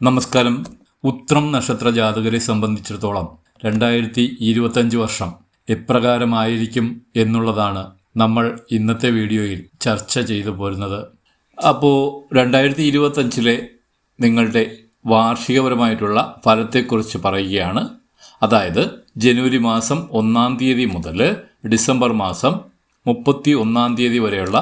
നമസ്കാരം. ഉത്രം നക്ഷത്ര ജാതകരെ സംബന്ധിച്ചിടത്തോളം രണ്ടായിരത്തി ഇരുപത്തഞ്ച് വർഷം എപ്രകാരമായിരിക്കും എന്നുള്ളതാണ് നമ്മൾ ഇന്നത്തെ വീഡിയോയിൽ ചർച്ച ചെയ്തു പോരുന്നത്. അപ്പോൾ രണ്ടായിരത്തി ഇരുപത്തഞ്ചിലെ നിങ്ങളുടെ വാർഷികപരമായിട്ടുള്ള ഫലത്തെക്കുറിച്ച് പറയുകയാണ്. അതായത് ജനുവരി മാസം ഒന്നാം തീയതി മുതൽ ഡിസംബർ മാസം മുപ്പത്തി ഒന്നാം തീയതി വരെയുള്ള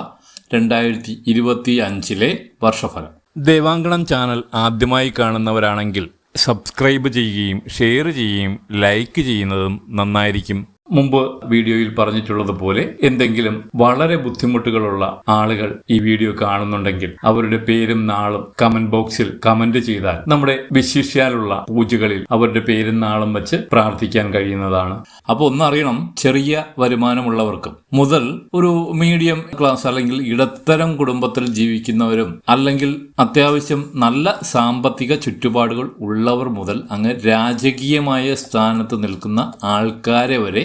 രണ്ടായിരത്തി ഇരുപത്തി അഞ്ചിലെ വർഷഫലം. ദേവാങ്കണം ചാനൽ ആദ്യമായി കാണുന്നവരാണെങ്കിൽ സബ്സ്ക്രൈബ് ചെയ്യുകയും ഷെയർ ചെയ്യുകയും ലൈക്ക് ചെയ്യുന്നതും നന്നായിരിക്കും. മുമ്പ് വീഡിയോയിൽ പറഞ്ഞിട്ടുള്ളതുപോലെ എന്തെങ്കിലും വളരെ ബുദ്ധിമുട്ടുകളുള്ള ആളുകൾ ഈ വീഡിയോ കാണുന്നുണ്ടെങ്കിൽ അവരുടെ പേരും നാളും കമന്റ് ബോക്സിൽ കമന്റ് ചെയ്താൽ നമ്മുടെ വിശിഷ്യാലുള്ള പൂജകളിൽ അവരുടെ പേരും നാളും വെച്ച് പ്രാർത്ഥിക്കാൻ കഴിയുന്നതാണ്. അപ്പോൾ ഒന്നറിയണം ചെറിയ വരുമാനമുള്ളവർക്കും മുതൽ ഒരു മീഡിയം ക്ലാസ് അല്ലെങ്കിൽ ഇടത്തരം കുടുംബത്തിൽ ജീവിക്കുന്നവരും അല്ലെങ്കിൽ അത്യാവശ്യം നല്ല സാമ്പത്തിക ചുറ്റുപാടുകൾ ഉള്ളവർ മുതൽ അങ്ങ് രാജകീയമായ സ്ഥാനത്ത് നിൽക്കുന്ന ആൾക്കാരെ വരെ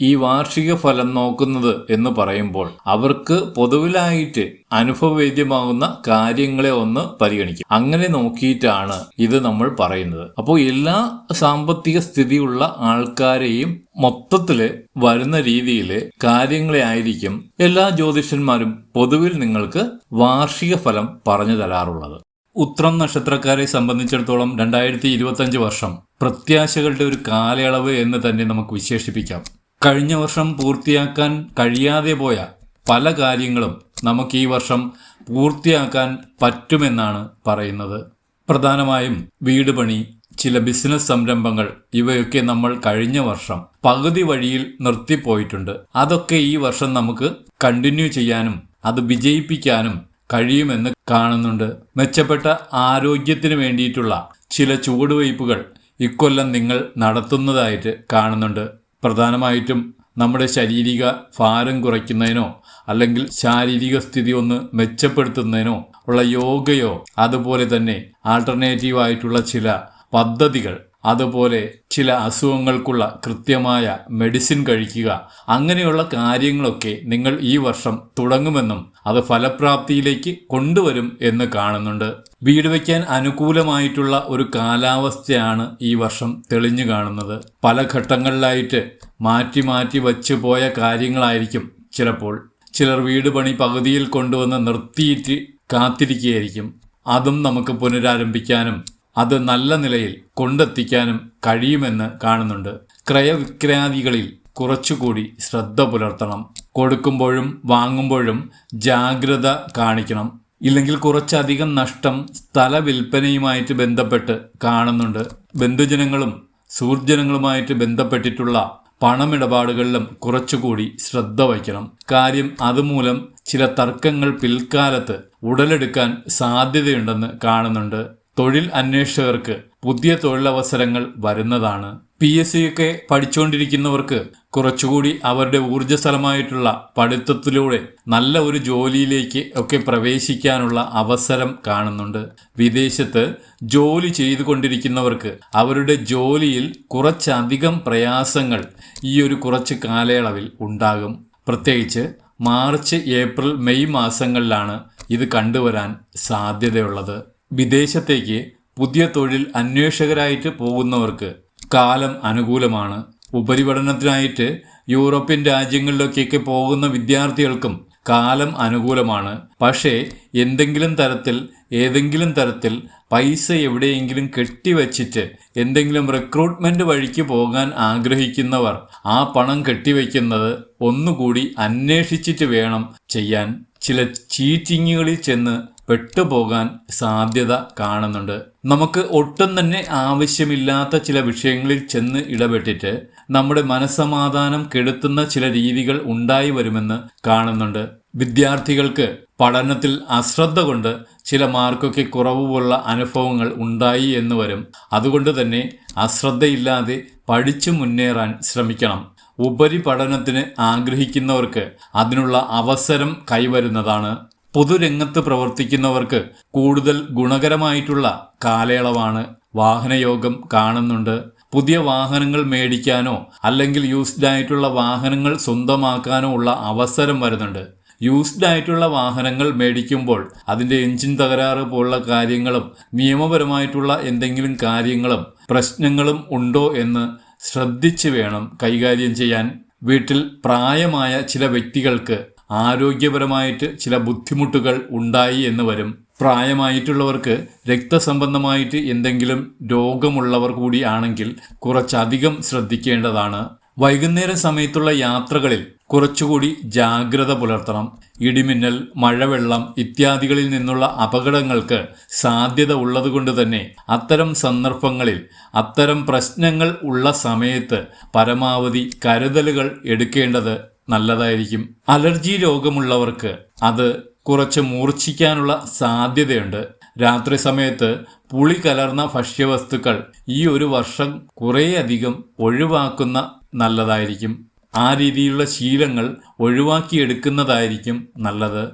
ഈ വാർഷിക ഫലം നോക്കുന്നത് എന്ന് പറയുമ്പോൾ അവർക്ക് പൊതുവിലായിട്ട് അനുഭവവേദ്യമാകുന്ന കാര്യങ്ങളെ ഒന്ന് പരിഗണിക്കും. അങ്ങനെ നോക്കിയിട്ടാണ് ഇത് നമ്മൾ പറയുന്നത്. അപ്പോൾ എല്ലാ സാമ്പത്തിക സ്ഥിതിയുള്ള ആൾക്കാരെയും മൊത്തത്തിൽ വരുന്ന രീതിയിൽ കാര്യങ്ങളെ ആയിരിക്കും എല്ലാ ജ്യോതിഷന്മാരും പൊതുവിൽ നിങ്ങൾക്ക് വാർഷിക ഫലം പറഞ്ഞു തരാറുള്ളത്. ഉത്രം നക്ഷത്രക്കാരെ സംബന്ധിച്ചിടത്തോളം രണ്ടായിരത്തി വർഷം പ്രത്യാശകളുടെ ഒരു കാലയളവ് എന്ന് തന്നെ നമുക്ക് വിശേഷിപ്പിക്കാം. കഴിഞ്ഞ വർഷം പൂർത്തിയാക്കാൻ കഴിയാതെ പോയ പല കാര്യങ്ങളും നമുക്ക് ഈ വർഷം പൂർത്തിയാക്കാൻ പറ്റുമെന്നാണ് പറയുന്നത്. പ്രധാനമായും വീട് പണി ചില ബിസിനസ് സംരംഭങ്ങൾ ഇവയൊക്കെ നമ്മൾ കഴിഞ്ഞ വർഷം പകുതി വഴിയിൽ നിർത്തിപ്പോയിട്ടുണ്ട്. അതൊക്കെ ഈ വർഷം നമുക്ക് കണ്ടിന്യൂ ചെയ്യാനും അത് വിജയിപ്പിക്കാനും കഴിയുമെന്ന് കാണുന്നുണ്ട്. മെച്ചപ്പെട്ട ആരോഗ്യത്തിന് വേണ്ടിയിട്ടുള്ള ചില ചുവടുവയ്പ്പുകൾ ഇക്കൊല്ലം നിങ്ങൾ നടത്തുന്നതായിട്ട് കാണുന്നുണ്ട്. പ്രധാനമായിട്ടും നമ്മുടെ ശാരീരിക ഭാരം കുറയ്ക്കുന്നതിനോ അല്ലെങ്കിൽ ശാരീരിക സ്ഥിതി ഒന്ന് മെച്ചപ്പെടുത്തുന്നതിനോ ഉള്ള യോഗയോ അതുപോലെ തന്നെ ആൾട്ടർനേറ്റീവ് ആയിട്ടുള്ള ചില പദ്ധതികൾ അതുപോലെ ചില അസുഖങ്ങൾക്കുള്ള കൃത്യമായ മെഡിസിൻ കഴിക്കുക അങ്ങനെയുള്ള കാര്യങ്ങളൊക്കെ നിങ്ങൾ ഈ വർഷം തുടങ്ങുമെന്നും അത് ഫലപ്രാപ്തിയിലേക്ക് കൊണ്ടുവരും എന്ന് കാണുന്നുണ്ട്. വീട് വയ്ക്കാൻ അനുകൂലമായിട്ടുള്ള ഒരു കാലാവസ്ഥയാണ് ഈ വർഷം തെളിഞ്ഞു കാണുന്നത്. പല ഘട്ടങ്ങളിലായിട്ട് മാറ്റി മാറ്റി വച്ചു പോയ കാര്യങ്ങളായിരിക്കും ചിലപ്പോൾ. ചിലർ വീട് പണി പകുതിയിൽ കൊണ്ടുവന്ന് നിർത്തിയിട്ട് കാത്തിരിക്കുകയായിരിക്കും. അതും നമുക്ക് പുനരാരംഭിക്കാനും അത് നല്ല നിലയിൽ കൊണ്ടെത്തിക്കാനും കഴിയുമെന്ന് കാണുന്നുണ്ട്. ക്രയവിക്രയാദികളിൽ കുറച്ചുകൂടി ശ്രദ്ധ പുലർത്തണം. കൊടുക്കുമ്പോഴും വാങ്ങുമ്പോഴും ജാഗ്രത കാണിക്കണം. ഇല്ലെങ്കിൽ കുറച്ചധികം നഷ്ടം സ്ഥല വിൽപ്പനയുമായിട്ട് ബന്ധപ്പെട്ട് കാണുന്നുണ്ട്. ബന്ധുജനങ്ങളും സുഹൃജനങ്ങളുമായിട്ട് ബന്ധപ്പെട്ടിട്ടുള്ള പണമിടപാടുകളിലും കുറച്ചുകൂടി ശ്രദ്ധ വയ്ക്കണം കാര്യം അതുമൂലം ചില തർക്കങ്ങൾ പിൽക്കാലത്ത് ഉടലെടുക്കാൻ സാധ്യതയുണ്ടെന്ന് കാണുന്നുണ്ട്. തൊഴിൽ അന്വേഷകർക്ക് പുതിയ തൊഴിലവസരങ്ങൾ വരുന്നതാണ്. പി എസ് സി ഒക്കെ പഠിച്ചുകൊണ്ടിരിക്കുന്നവർക്ക് കുറച്ചുകൂടി അവരുടെ ഊർജസ്വലമായിട്ടുള്ള പഠിത്തത്തിലൂടെ നല്ല ഒരു ജോലിയിലേക്ക് ഒക്കെ പ്രവേശിക്കാനുള്ള അവസരം കാണുന്നുണ്ട്. വിദേശത്ത് ജോലി ചെയ്തുകൊണ്ടിരിക്കുന്നവർക്ക് അവരുടെ ജോലിയിൽ കുറച്ചധികം പ്രയാസങ്ങൾ ഈ ഒരു കുറച്ച് കാലയളവിൽ ഉണ്ടാകും. പ്രത്യേകിച്ച് മാർച്ച് ഏപ്രിൽ മെയ് മാസങ്ങളിലാണ് ഇത് കണ്ടുവരാൻ സാധ്യതയുള്ളത്. വിദേശത്തേക്ക് പുതിയ തൊഴിൽ അന്വേഷകരായിട്ട് പോകുന്നവർക്ക് കാലം അനുകൂലമാണ്. ഉപരിപഠനത്തിനായിട്ട് യൂറോപ്യൻ രാജ്യങ്ങളിലേക്കൊക്കെ പോകുന്ന വിദ്യാർത്ഥികൾക്കും കാലം അനുകൂലമാണ്. പക്ഷേ എന്തെങ്കിലും തരത്തിൽ ഏതെങ്കിലും തരത്തിൽ പൈസ എവിടെയെങ്കിലും കെട്ടിവച്ചിട്ട് എന്തെങ്കിലും റിക്രൂട്ട്മെന്റ് വഴിക്ക് പോകാൻ ആഗ്രഹിക്കുന്നവർ ആ പണം കെട്ടിവെക്കുന്നത് ഒന്നുകൂടി അന്വേഷിച്ചിട്ട് വേണം ചെയ്യാൻ. ചില ചീറ്റിങ്ങുകളിൽ ചെന്ന് പെട്ടുപോകാൻ സാധ്യത കാണുന്നുണ്ട്. നമുക്ക് ഒട്ടും തന്നെ ആവശ്യമില്ലാത്ത ചില വിഷയങ്ങളിൽ ചെന്ന് ഇടപെട്ടിട്ട് നമ്മുടെ മനസമാധാനം കെടുത്തുന്ന ചില രീതികൾ ഉണ്ടായി വരുമെന്ന് കാണുന്നുണ്ട്. വിദ്യാർത്ഥികൾക്ക് പഠനത്തിൽ അശ്രദ്ധ കൊണ്ട് ചില മാർക്കൊക്കെ കുറവ് പോലുള്ള അനുഭവങ്ങൾ ഉണ്ടായി എന്ന് വരും. അതുകൊണ്ട് തന്നെ അശ്രദ്ധയില്ലാതെ പഠിച്ചു മുന്നേറാൻ ശ്രമിക്കണം. ഉപരിപഠനത്തിന് ആഗ്രഹിക്കുന്നവർക്ക് അതിനുള്ള അവസരം കൈവരുന്നതാണ്. പൊതുരംഗത്ത് പ്രവർത്തിക്കുന്നവർക്ക് കൂടുതൽ ഗുണകരമായിട്ടുള്ള കാലയളവാണ് വാഹനയോഗം കാണുന്നുണ്ട്. പുതിയ വാഹനങ്ങൾ മേടിക്കാനോ അല്ലെങ്കിൽ യൂസ്ഡ് ആയിട്ടുള്ള വാഹനങ്ങൾ സ്വന്തമാക്കാനോ ഉള്ള അവസരം വരുന്നുണ്ട്. യൂസ്ഡ് ആയിട്ടുള്ള വാഹനങ്ങൾ മേടിക്കുമ്പോൾ അതിന്റെ എഞ്ചിൻ തകരാറ് പോലുള്ള കാര്യങ്ങളും നിയമപരമായിട്ടുള്ള എന്തെങ്കിലും കാര്യങ്ങളും പ്രശ്നങ്ങളും ഉണ്ടോ എന്ന് ശ്രദ്ധിച്ചു വേണം കൈകാര്യം ചെയ്യാൻ. വീട്ടിൽ പ്രായമായ ചില വ്യക്തികൾക്ക് ആരോഗ്യപരമായിട്ട് ചില ബുദ്ധിമുട്ടുകൾ ഉണ്ടായി എന്ന് വരും. പ്രായമായിട്ടുള്ളവർക്ക് രക്തസംബന്ധമായിട്ട് എന്തെങ്കിലും രോഗമുള്ളവർ കൂടി ആണെങ്കിൽ കുറച്ചധികം ശ്രദ്ധിക്കേണ്ടതാണ്. വൈകുന്നേര സമയത്തുള്ള യാത്രകളിൽ കുറച്ചുകൂടി ജാഗ്രത പുലർത്തണം. ഇടിമിന്നൽ മഴവെള്ളം ഇത്യാദികളിൽ നിന്നുള്ള അപകടങ്ങൾക്ക് സാധ്യത ഉള്ളതുകൊണ്ട് തന്നെ അത്തരം സന്ദർഭങ്ങളിൽ അത്തരം പ്രശ്നങ്ങൾ ഉള്ള സമയത്ത് പരമാവധി കരുതലുകൾ എടുക്കേണ്ടത് നല്ലതായിരിക്കും. അലർജി രോഗമുള്ളവർക്ക് അത് കുറച്ച് മൂർച്ഛിക്കാനുള്ള സാധ്യതയുണ്ട്. രാത്രി സമയത്ത് പുളി കലർന്ന ഭക്ഷ്യവസ്തുക്കൾ ഈ ഒരു വർഷം കുറേയധികം ഒഴിവാക്കുന്ന നല്ലതായിരിക്കും. ആ രീതിയിലുള്ള ശീലങ്ങൾ ഒഴിവാക്കിയെടുക്കുന്നതായിരിക്കും നല്ലത്.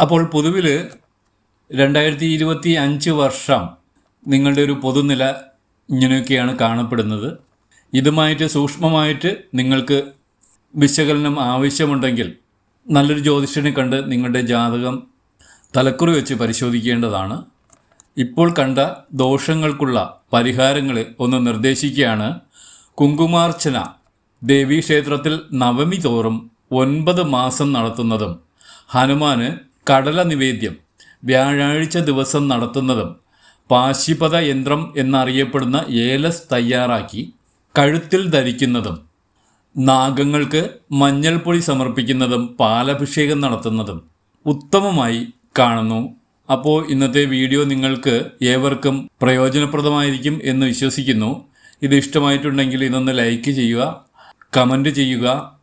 അപ്പോൾ പൊതുവിൽ രണ്ടായിരത്തി ഇരുപത്തി അഞ്ച് വർഷം നിങ്ങളുടെ ഒരു പൊതുനില ഇങ്ങനെയൊക്കെയാണ് കാണപ്പെടുന്നത്. ഇതുമായിട്ട് സൂക്ഷ്മമായിട്ട് നിങ്ങൾക്ക് വിശകലനം ആവശ്യമുണ്ടെങ്കിൽ നല്ലൊരു ജ്യോതിഷനെ കണ്ട് നിങ്ങളുടെ ജാതകം തലക്കുറി വെച്ച് പരിശോധിക്കേണ്ടതാണ്. ഇപ്പോൾ കണ്ട ദോഷങ്ങൾക്കുള്ള പരിഹാരങ്ങൾ ഒന്ന് നിർദ്ദേശിക്കുകയാണ്. കുങ്കുമാർച്ചന ദേവീക്ഷേത്രത്തിൽ നവമി തോറും ഒൻപത് മാസം നടത്തുന്നതും ഹനുമാന് കടല നിവേദ്യം വ്യാഴാഴ്ച ദിവസം നടത്തുന്നതും പാശിപത യന്ത്രം എന്നറിയപ്പെടുന്ന ഏലസ് തയ്യാറാക്കി കഴുത്തിൽ ധരിക്കുന്നതും നാഗങ്ങൾക്ക് മഞ്ഞൾപ്പൊടി സമർപ്പിക്കുന്നതും പാലഭിഷേകം നടത്തുന്നതും ഉത്തമമായി കാണുന്നു. അപ്പോൾ ഇന്നത്തെ വീഡിയോ നിങ്ങൾക്ക് ഏവർക്കും പ്രയോജനപ്രദമായിരിക്കും എന്ന് വിശ്വസിക്കുന്നു. ഇത് ഇഷ്ടമായിട്ടുണ്ടെങ്കിൽ ഇതൊന്ന് ലൈക്ക് ചെയ്യുക കമന്റ് ചെയ്യുക